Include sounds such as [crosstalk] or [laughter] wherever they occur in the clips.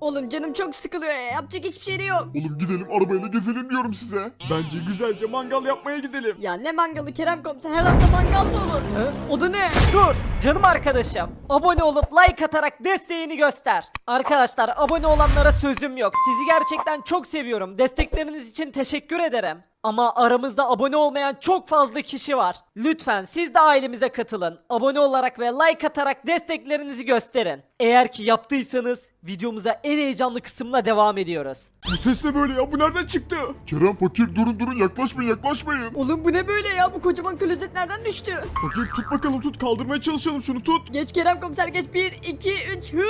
Oğlum canım çok sıkılıyor ya. Yapacak hiçbir şey de yok. Oğlum gidelim arabayla gezelim diyorum size. Bence güzelce mangal yapmaya gidelim. Ya ne mangalı Kerem komiser her hafta mangal mı olur? O da ne? Dur canım arkadaşım. Abone olup like atarak desteğini göster. Arkadaşlar abone olanlara sözüm yok. Sizi gerçekten çok seviyorum. Destekleriniz için teşekkür ederim. Ama aramızda abone olmayan çok fazla kişi var. Lütfen siz de ailemize katılın. Abone olarak ve like atarak desteklerinizi gösterin. Eğer ki yaptıysanız videomuza en heyecanlı kısımla devam ediyoruz. Bu ses ne böyle ya bu nereden çıktı? Kerem fakir durun durun yaklaşmayın yaklaşmayın. Oğlum bu ne böyle ya? Bu kocaman klozet nereden düştü? Fakir tut bakalım tut kaldırmaya çalışalım şunu tut. Geç Kerem komiser geç. 1, 2, 3. Hı!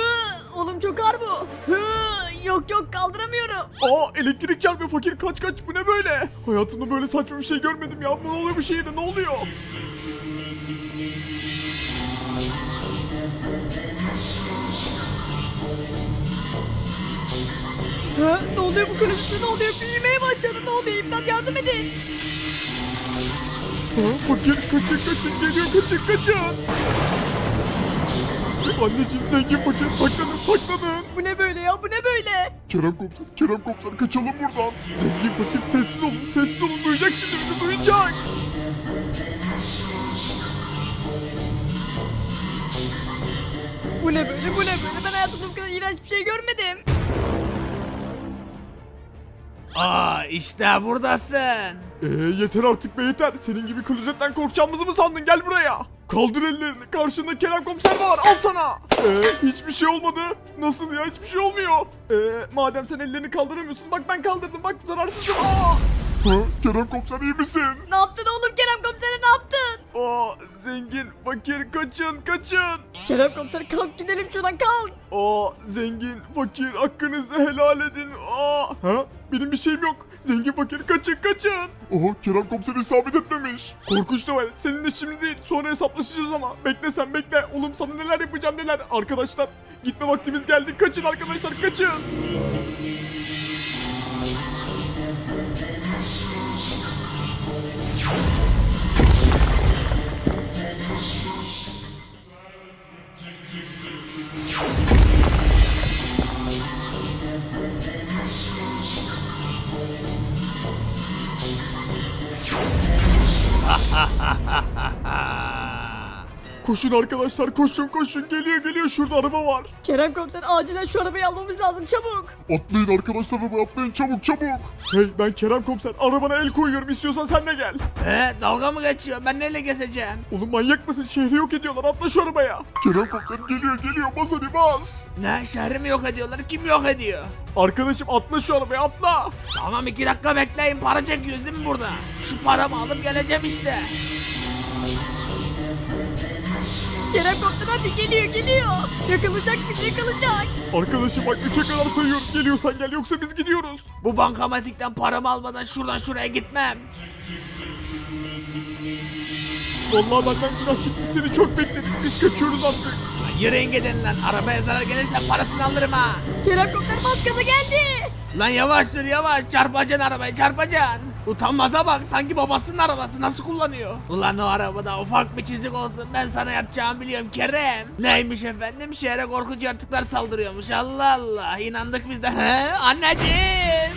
Oğlum çok ağır bu. Hı! Yok yok kaldıramıyorum. Aa elektrik çarpıyor fakir kaç kaç bu ne böyle? Hayatımda böyle saçma bir şey görmedim ya. Ne oluyor bu şehirde ne oluyor? Hı? Ne oluyor bu klozete ne oluyor? Büyümeye başladı ne oluyor? İmdat yardım edin. Ha, fakir kaçın kaçın geliyor kaçın kaçın. Anneciğim zengin fakir saklanın saklanın. Bu ne böyle ya? Bu ne böyle? Kerem komiser Kerem komiser kaçalım buradan. Zengin fakir sessiz olun sessiz olun duyacak şimdi bizi duyacak. Bu ne böyle? Bu ne böyle? Ben hayatımda bu kadar iğrenç bir şey görmedim. Aa işte buradasın. Ee yeter artık be yeter. Senin gibi klozetten korkacağımızı mı sandın? Gel buraya. Kaldır ellerini. Karşında Kerem komiser var. Al sana. Ee hiçbir şey olmadı. Nasıl ya? Hiçbir şey olmuyor. Ee madem sen ellerini kaldıramıyorsun. Bak ben kaldırdım. Bak zararsızım. Aa. Ha, Kerem komiser iyi misin? Ne yaptın oğlum Kerem komisere ne yaptın? Aa zengin fakir kaçın kaçın. Kerem komiser kalk gidelim şuradan kalk. Aa zengin fakir hakkınızı helal edin. Aa ha benim bir şeyim yok. Zengin fakir kaçın kaçın. Oha Kerem komiser isabet etmemiş. Korkunç var. Seninle şimdi değil sonra hesaplaşacağız ama. Bekle sen bekle. Oğlum sana neler yapacağım neler. Arkadaşlar gitme vaktimiz geldi. Kaçın arkadaşlar kaçın. Koşun arkadaşlar koşun koşun. Geliyor geliyor şurada araba var. Kerem komiser acilen şu arabayı almamız lazım çabuk. Atlayın arkadaşlar araba atlayın çabuk çabuk. Hey ben Kerem komiser arabana el koyuyorum istiyorsan sen de gel. He dalga mı geçiyor? Ben neyle gezeceğim? Oğlum manyak mısın şehri yok ediyorlar atla şu arabaya. Kerem komiser geliyor geliyor bas hadi bas. Ne şehri mi yok ediyorlar? Kim yok ediyor? Arkadaşım atla şu arabaya atla. Tamam iki dakika bekleyin para çekiyoruz değil mi burada? Şu paramı alıp geleceğim işte. Kerem komiser hadi geliyor geliyor. Yakalayacak bizi yakalayacak. Arkadaşım bak 3'e kadar sayıyorum geliyorsan gel yoksa biz gidiyoruz. Bu bankamatikten paramı almadan şuradan şuraya gitmem. Vallahi benden günah gitti seni çok bekledik biz kaçıyoruz artık. Lan yürüyün gidin lan arabaya zarar gelirse parasını alırım ha. Kerem komiser gaza geldi. Lan yavaş sür yavaş çarpacaksın arabayı çarpacaksın. Utanmaza bak sanki babasının arabası nasıl kullanıyor. Ulan o arabada ufak bir çizik olsun ben sana yapacağımı biliyorum Kerem. Neymiş efendim şehre korkunç yaratıklar saldırıyormuş Allah Allah inandık biz de. He anneciğim.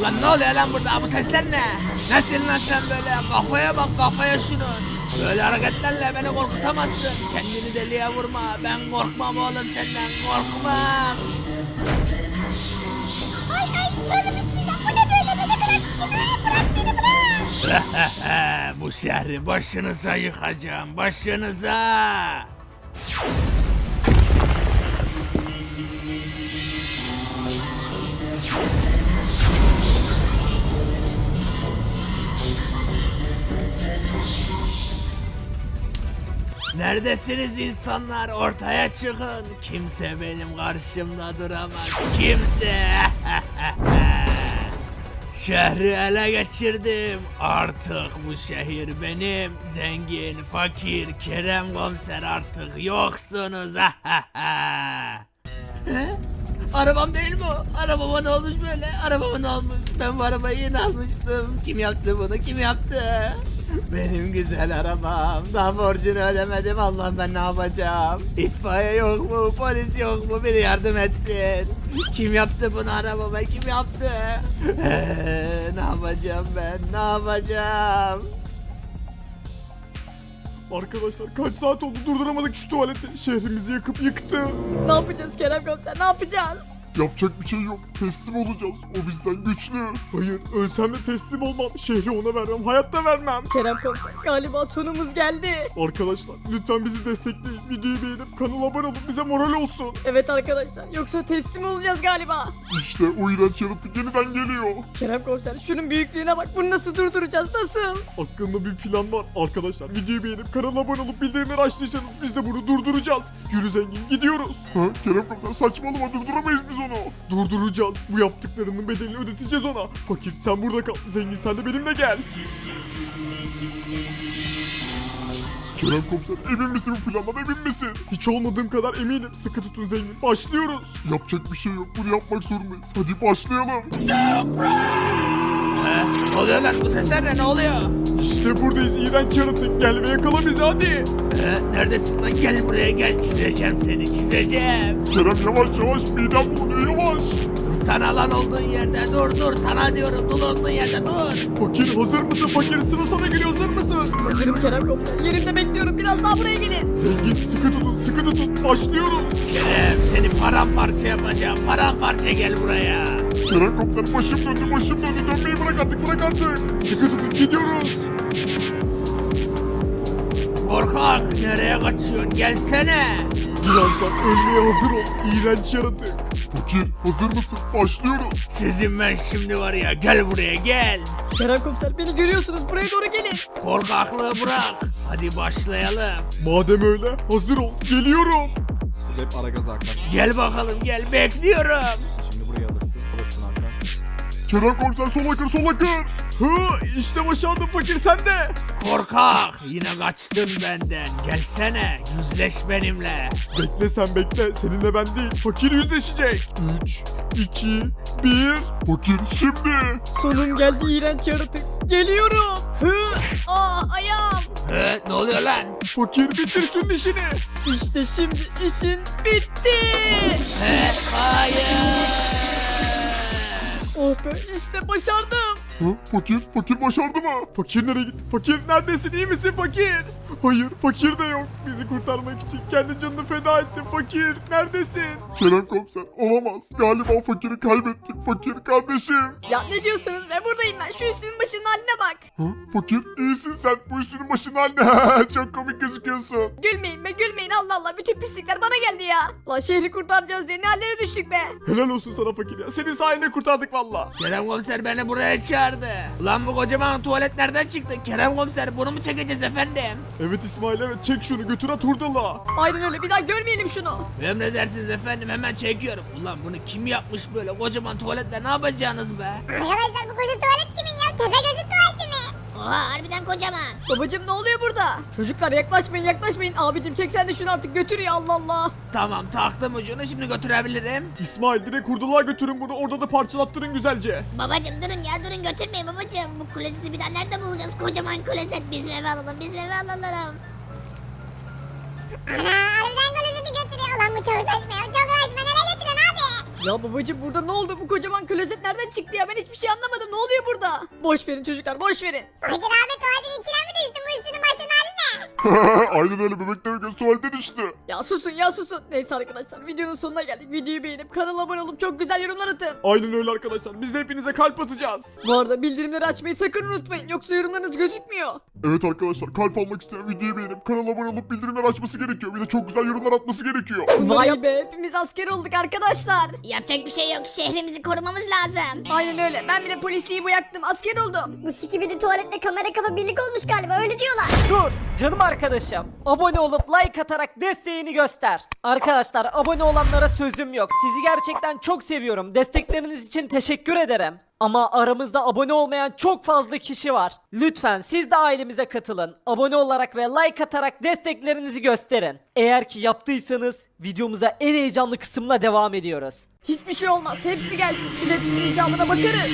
Ulan ne oluyor lan burada bu sesler ne? Nasıl lan sen böyle kafaya bak kafaya şunun. Böyle hareketlerle beni korkutamazsın. Kendini deliye vurma. Ben korkmam oğlum senden korkmam. Ay ay tövbe bismillah ne çirkin ha bırak beni bırak. Bu şehri başınıza yıkacağım, başınıza. Neredesiniz insanlar? Ortaya çıkın. Kimse benim karşımda duramaz. Kimse. [laughs] Şehri ele geçirdim. Artık bu şehir benim. Zengin, fakir, Kerem komiser artık yoksunuz. Arabam değil mi o? Arabama ne olmuş böyle? Arabama ne olmuş? Ben bu arabayı yeni almıştım. Kim yaptı bunu? Kim yaptı? Benim güzel arabam. Daha borcunu ödemedim. Allah ben ne yapacağım? İtfaiye yok mu? Polis yok mu? Biri yardım etsin. Kim yaptı bunu arabama? Kim yaptı? Ee, ne yapacağım ben? Ne yapacağım? Arkadaşlar kaç saat oldu durduramadık şu tuvaleti. Şehrimizi yakıp yıktı. Ne yapacağız Kerem komiser ne yapacağız? Yapacak bir şey yok. Teslim olacağız. O bizden güçlü. Hayır ölsem de teslim olmam. Şehri ona vermem. Hayatta vermem. Kerem komiser galiba sonumuz geldi. Arkadaşlar lütfen bizi destekleyin. Videoyu beğenip kanala abone olun. Bize moral olsun. Evet arkadaşlar yoksa teslim olacağız galiba. İşte o iğrenç yaratık yeniden geliyor. Kerem komiser şunun büyüklüğüne bak bunu nasıl durduracağız nasıl? Aklımda bir plan var. Arkadaşlar videoyu beğenip kanala abone olup bildirimleri açtıysanız biz de bunu durduracağız. Yürü zengin gidiyoruz. Ha Kerem komiser saçmalama durduramayız biz onu. Durduracağız. Bu yaptıklarının bedelini ödeteceğiz ona. Fakir sen burada kal. Zengin sen de benimle gel. Kerem komiser emin misin bu plandan emin misin? Hiç olmadığım kadar eminim. Sıkı tutun zengin. Başlıyoruz. Yapacak bir şey yok. Bunu yapmak zorundayız. Hadi başlayalım. He? Ne oluyor lan? Bu sesler ne? Ne oluyor? İşte buradayız. İğrenç yaratık. Gel ve yakala bizi hadi. He? Neredesin lan? Gel buraya gel. Çizeceğim seni. Çizeceğim. Kerem yavaş yavaş midem bulunuyor yavaş. Sana lan olduğun yerde dur dur. Sana diyorum dur olduğun yerde dur. Fakir hazır mısın? Fakir sıra sana geliyor hazır mısın? Hazırım Kerem komiser yerimde bekliyorum biraz daha buraya gelin. Zengin sıkı tutun sıkı tutun başlıyoruz. Kerem seni paramparça yapacağım. Paramparça gel buraya. Kerem komiser başım döndü başım döndü dönmeyi bırak artık bırak artık. Sıkı tutun gidiyoruz. Korkak nereye kaçıyorsun? Gelsene. Birazdan ölmeye hazır ol. İğrenç yaratık. Fakir hazır mısın? Başlıyoruz. Sizin ben şimdi var ya gel buraya gel. Kerem komiser beni görüyorsunuz buraya doğru gelin. Korkaklığı bırak. Hadi başlayalım. Madem öyle hazır ol. Geliyorum. Hep ara gaz Hakan. Gel bakalım gel bekliyorum. Kerem komiser sola kır sola kır. Hı işte başardım fakir sen de. Korkak yine kaçtın benden. Gelsene yüzleş benimle. Bekle sen bekle. Seninle ben değil. Fakir yüzleşecek. 3, 2, 1. Fakir şimdi. Sonun geldi iğrenç yaratık. Geliyorum. Hı, aa ayağım. He, ne oluyor lan? Fakir bitir şunun işini. İşte şimdi işin bitti. He, hayır. Oh be işte başardım. Ha, fakir, fakir başardı mı? Fakir nereye gitti? Fakir neredesin? İyi misin fakir? Hayır, fakir de yok. Bizi kurtarmak için kendi canını feda etti. Fakir, neredesin? Kerem komiser, olamaz. Galiba fakiri kaybettik. Fakir kardeşim. Ya ne diyorsunuz be buradayım ben. Şu üstümün başının haline bak. Ha, fakir, iyisin sen. Bu üstünün başının haline. [laughs] Çok komik gözüküyorsun. Gülmeyin be gülmeyin Allah Allah. Bütün pislikler bana geldi ya. Lan şehri kurtaracağız diye ne hallere düştük be. Helal olsun sana fakir ya. Senin sayende kurtardık valla. Kerem komiser beni buraya çağırdı. Ulan bu kocaman tuvalet nereden çıktı? Kerem komiser bunu mu çekeceğiz efendim? Evet İsmail evet çek şunu götür at hurdala. Aynen öyle bir daha görmeyelim şunu. Emredersiniz efendim hemen çekiyorum. Ulan bunu kim yapmış böyle kocaman tuvaletle ne yapacaksınız be? Arkadaşlar bu koca tuvalet kimin ya? Tepe gözü tuvaleti mi? Oha harbiden kocaman. Babacım ne oluyor burada? Çocuklar yaklaşmayın yaklaşmayın. Abicim çek sen de şunu artık götür ya Allah Allah. Tamam taktım ucunu şimdi götürebilirim. İsmail direkt hurdala götürün bunu orada da parçalattırın güzelce. Babacım durun ya durun götürmeyin babacım. Bu klozeti bir daha nerede bulacağız? Kocaman klozet bizim eve alalım bizim eve alalım. Ana harbiden klozeti götürüyor. Ulan bu çok saçma ya çok Ya babacım burada ne oldu? Bu kocaman klozet nereden çıktı ya? Ben hiçbir şey anlamadım. Ne oluyor burada? Boş verin çocuklar boş verin. Fakir abi tuvaletin içine mi düştün bu [laughs] Aynen öyle bebeklerin göz tuvalete düştü. Ya susun ya susun. Neyse arkadaşlar videonun sonuna geldik. Videoyu beğenip kanala abone olup çok güzel yorumlar atın. Aynen öyle arkadaşlar. Biz de hepinize kalp atacağız. Bu arada bildirimleri açmayı sakın unutmayın. Yoksa yorumlarınız gözükmüyor. Evet arkadaşlar kalp almak isteyen videoyu beğenip kanala abone olup bildirimleri açması gerekiyor. Bir de çok güzel yorumlar atması gerekiyor. Vay be hepimiz asker olduk arkadaşlar. Yapacak bir şey yok şehrimizi korumamız lazım. Aynen öyle. Ben bir de polisliği bu yaktım. Asker oldum. Bu sikibidi tuvaletle kamera kafa birlik olmuş galiba öyle diyorlar. Dur canım arkadaşım. Abone olup like atarak desteğini göster. Arkadaşlar abone olanlara sözüm yok. Sizi gerçekten çok seviyorum. Destekleriniz için teşekkür ederim. Ama aramızda abone olmayan çok fazla kişi var. Lütfen siz de ailemize katılın. Abone olarak ve like atarak desteklerinizi gösterin. Eğer ki yaptıysanız videomuza en heyecanlı kısımla devam ediyoruz. Hiçbir şey olmaz. Hepsi gelsin. Biz hepsinin icabına bakarız.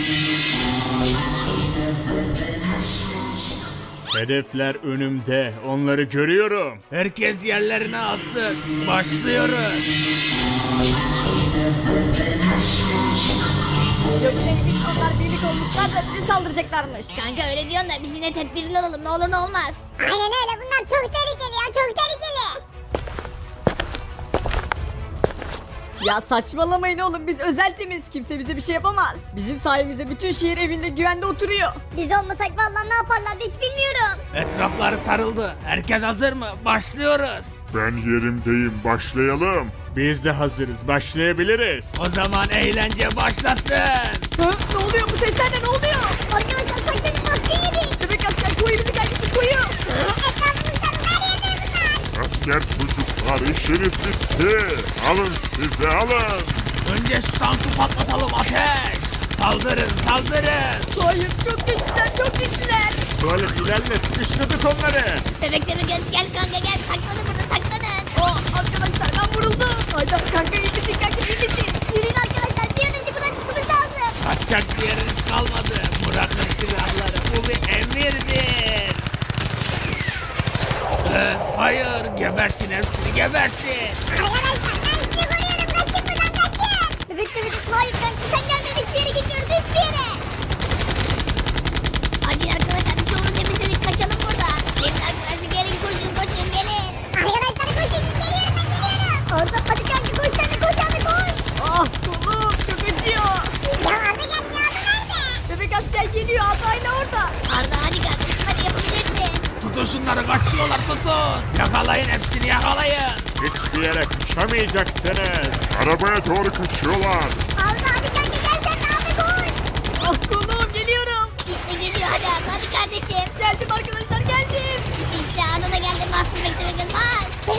Hedefler önümde. Onları görüyorum. Herkes yerlerine alsın. Başlıyoruz. Yok neymiş onlar birlik olmuşlar da bizi saldıracaklarmış. Kanka öyle diyorsun da biz yine tedbirli olalım ne olur ne olmaz. Aynen öyle bunlar çok tehlikeli ya çok tehlikeli. Ya saçmalamayın oğlum biz özel temiz kimse bize bir şey yapamaz. Bizim sayemizde bütün şehir evinde güvende oturuyor. Biz olmasak vallahi ne yaparlardı hiç bilmiyorum. Etrafları sarıldı. Herkes hazır mı? Başlıyoruz. Ben yerimdeyim. Başlayalım. Biz de hazırız. Başlayabiliriz. O zaman eğlence başlasın. Hı? Ne oluyor bu sesler ne oluyor? Arkadaşlar sakın maske yedik. Bebek asker koyu bizi kardeşim koyu. Etrafımızdan her yerde bunlar. Asker çocuklar işiniz bitti. Alın size alın. Önce şu tankı patlatalım ateş. Saldırın saldırın. Hayır çok güçlüler çok güçlüler. Böyle ilerle sıkıştırdık onları. Bebekte bir göz gel kanka gel saklanın burada saklanın. Oh arkadaşlar ben vuruldum. Ayda kanka iyi misin kanka iyi misin? Yürüyün arkadaşlar bir an önce buradan çıkmamız lazım. Kaçacak bir yeriniz kalmadı. Bırakın silahları. Bu bir emirdir. Ee, hayır gebertin hepsini gebertin. Arkadaşlar ben sizi koruyorum kaçın buradan kaçın. Bebekte bir hayır kanka sen gelmeden hiçbir yere gitmiyoruz hiçbir yere. Hadi arkadaşlar çoğunu temizledik kaçalım buradan. Gelin arkadaşlar gelin Yakalayın hepsini yakalayın. Hiçbir yere kaçamayacaksınız. Arabaya doğru kaçıyorlar. Arda hadi kanka gel sen de Arda koş. Ah kolum geliyorum. İşte geliyor hadi Arda hadi kardeşim. Geldim arkadaşlar geldim. İşte Arda da geldi bastı bekle bekle bas.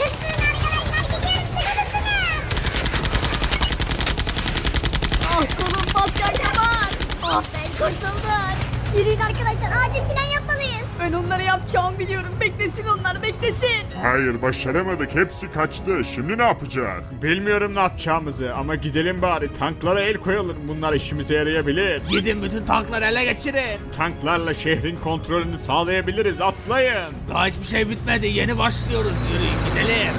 Ah kolum bas kanka bas. Oh be kurtulduk. Yürüyün arkadaşlar acil plan. Ben onlara yapacağımı biliyorum. Beklesin onlar beklesin. Hayır başaramadık hepsi kaçtı şimdi ne yapacağız? Bilmiyorum ne yapacağımızı ama gidelim bari tanklara el koyalım bunlar işimize yarayabilir. Gidin bütün tankları ele geçirin. Tanklarla şehrin kontrolünü sağlayabiliriz atlayın. Daha hiçbir şey bitmedi. Yeni başlıyoruz. Yürüyün gidelim.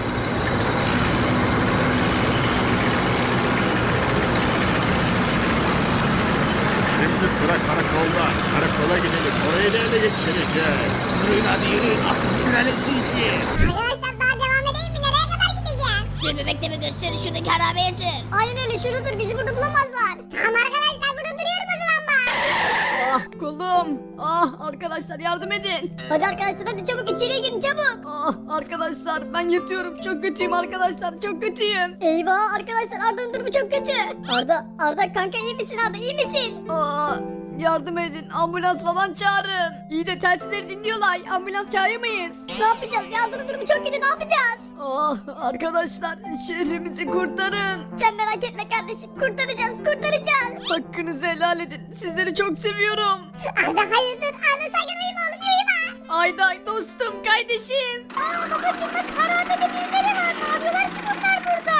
Şimdi karakolda. Karakola gidelim orayı da ele geçireceğiz. Yürüyün hadi yürüyün. Artık bitirelim şu işi. Arkadaşlar daha devam edeyim mi? Nereye kadar gideceğim? Sür göz sür şuradaki arabaya sür. Aynen öyle şurada dur bizi burada bulamazlar. Tamam arkadaşlar kolum. Ah arkadaşlar yardım edin. Hadi arkadaşlar hadi çabuk içeriye girin çabuk. Ah arkadaşlar ben yatıyorum. Çok kötüyüm arkadaşlar. Çok kötüyüm. Eyvah arkadaşlar Arda'nın durumu çok kötü. Arda, Arda kanka iyi misin Arda iyi misin? Ah yardım edin. Ambulans falan çağırın. İyi de telsizleri dinliyorlar. Ambulans çağıramayız. Ne yapacağız ya Arda'nın durumu çok kötü ne yapacağız? Ah arkadaşlar şehrimizi kurtarın. Sen merak etme kardeşim kurtaracağız kurtaracağız. Hakkınızı helal edin. Sizleri çok seviyorum. Arda hayırdır Arda sakın uyuma oğlum uyuma. Ayday dostum kardeşim. Aa babacım bak harabede birileri var ne yapıyorlar ki bunlar burada?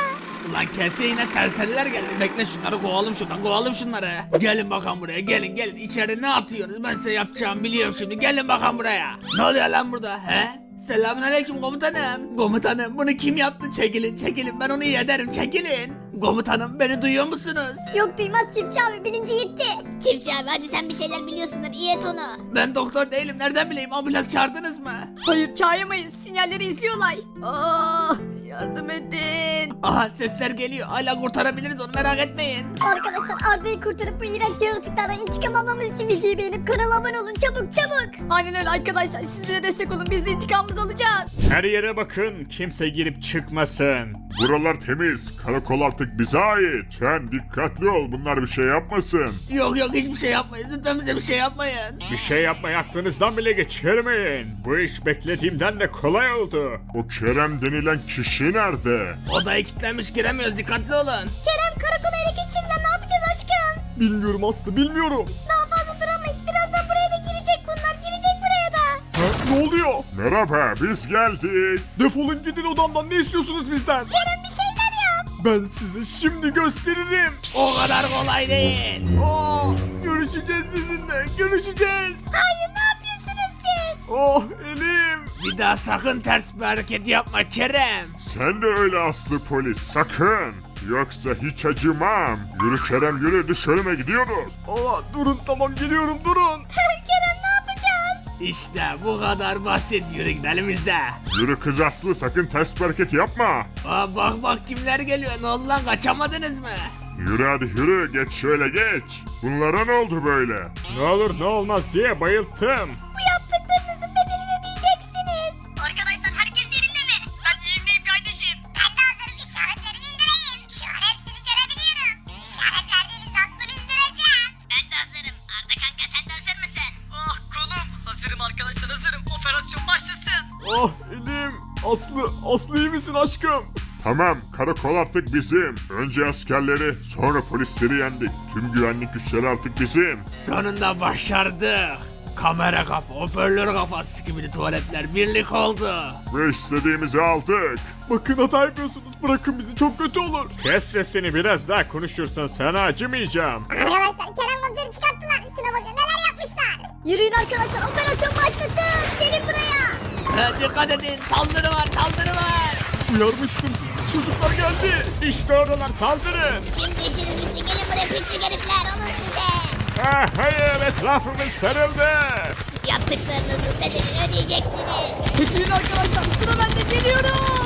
Ulan kese yine serseriler geldi. Bekle şunları kovalım şuradan kovalım şunları. Gelin bakalım buraya gelin gelin. İçeri ne atıyorsunuz? Ben size yapacağımı biliyorum şimdi. Gelin bakalım buraya. Ne oluyor lan burada he? Selamünaleyküm komutanım. Komutanım bunu kim yaptı? Çekilin çekilin ben onu iyi ederim çekilin. Komutanım beni duyuyor musunuz? Yok duymaz çiftçi abi bilinci gitti. Çiftçi abi hadi sen bir şeyler biliyorsundur iyi et onu. Ben doktor değilim nereden bileyim ambulans çağırdınız mı? Hayır çağıramayız. Sinyalleri izliyorlar. Ah yardım edin. Aha sesler geliyor hala kurtarabiliriz onu merak etmeyin. Arkadaşlar Arda'yı kurtarıp bu iğrenç yaratıklardan intikam almamız için videoyu beğenip kanala abone olun çabuk çabuk. Aynen öyle arkadaşlar. Siz bize destek olun. Biz de intikamımızı alacağız. Her yere bakın kimse girip çıkmasın. Buralar temiz karakol artık bize ait. Sen dikkatli ol bunlar bir şey yapmasın. Yok yok hiçbir şey yapmayın lütfen bize bir şey yapmayın. Bir şey yapmayı aklınızdan bile geçirmeyin. Bu iş beklediğimden de kolay oldu. O Kerem denilen kişi nerede? Odaya kilitlenmiş giremiyoruz dikkatli olun. Kerem karakola ele geçirdiler ne yapacağız aşkım? Bilmiyorum Aslı bilmiyorum. Daha ne oluyor? Merhaba biz geldik. Defolun gidin odamdan ne istiyorsunuz bizden? Kerem bir şeyler yap. Ben size şimdi gösteririm. O kadar kolay değil. Aa, görüşeceğiz sizinle görüşeceğiz. Hayır ne yapıyorsunuz siz? Oh elim. Bir daha sakın ters bir hareket yapma Kerem. Sen de öyle aslı polis sakın. Yoksa hiç acımam. Yürü Kerem yürü dışarıma gidiyoruz. Aa durun tamam geliyorum durun. İşte bu kadar basit yürü gidelim de. Yürü kız aslı sakın ters bir hareket yapma. Aa, bak bak kimler geliyor ne oldu lan kaçamadınız mı? Yürü hadi yürü geç şöyle geç. Bunlara ne oldu böyle? Ne olur ne olmaz diye bayılttım. Bu aşkım? Tamam karakol artık bizim. Önce askerleri sonra polisleri yendik. Tüm güvenlik güçleri artık bizim. Sonunda başardık. Kamera kafa, hoparlör kafası gibi tuvaletler birlik oldu. Ve istediğimizi aldık. Bakın hata yapıyorsunuz. Bırakın bizi çok kötü olur. Kes sesini biraz daha konuşursan sana acımayacağım. Arkadaşlar Kerem komiseri çıkarttılar. Şuna bakın neler yapmışlar. Yürüyün arkadaşlar operasyon başlasın. Gelin buraya. Ha, dikkat edin saldırı var saldırı var. Uyarmıştım sizi. Çocuklar geldi. İşte oradalar saldırın. Şimdi işiniz bitti. Gelin buraya pislik herifler. Olun size. Ah hayır etrafımız sarıldı. Yaptıklarınızın bedelini ödeyeceksiniz. Çekilin arkadaşlar sıra bende geliyorum.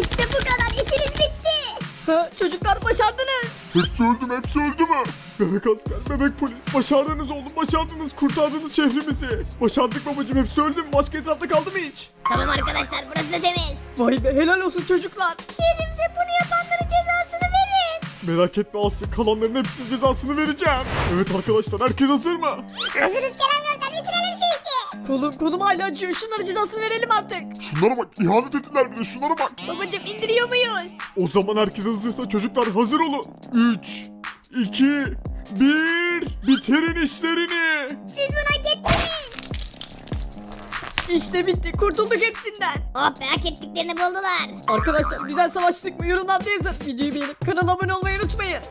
İşte bu kadar. İşiniz bitti. Ha, çocuklar başardınız. Hepsi öldü mü hepsi öldü mü? Bebek asker, bebek polis. Başardınız oğlum, başardınız. Kurtardınız şehrimizi. Başardık babacım, hepsi öldü mü? Başka etrafta kaldı mı hiç? Tamam arkadaşlar burası da temiz. Vay be helal olsun çocuklar. Şehrimize bunu yapanların cezasını verin. Merak etme Aslı, kalanların hepsinin cezasını vereceğim. Evet arkadaşlar, herkes hazır mı? Hazırız Kerem Gözler bitirelim şu işi. Kolum kolum hala acıyor. Şunlara cezasını verelim artık. Şunlara bak ihanet ettiler bir de şunlara bak. Babacım indiriyor muyuz? O zaman herkes hazırsa çocuklar hazır olun. 3, 2, 1, bitirin işlerini. Siz hak ettiniz. İşte bitti. Kurtulduk hepsinden. Oh be hak ettiklerini buldular. Arkadaşlar güzel savaştık mı? Yorumlarda yazın. Videoyu beğenip kanala abone olmayı unutmayın.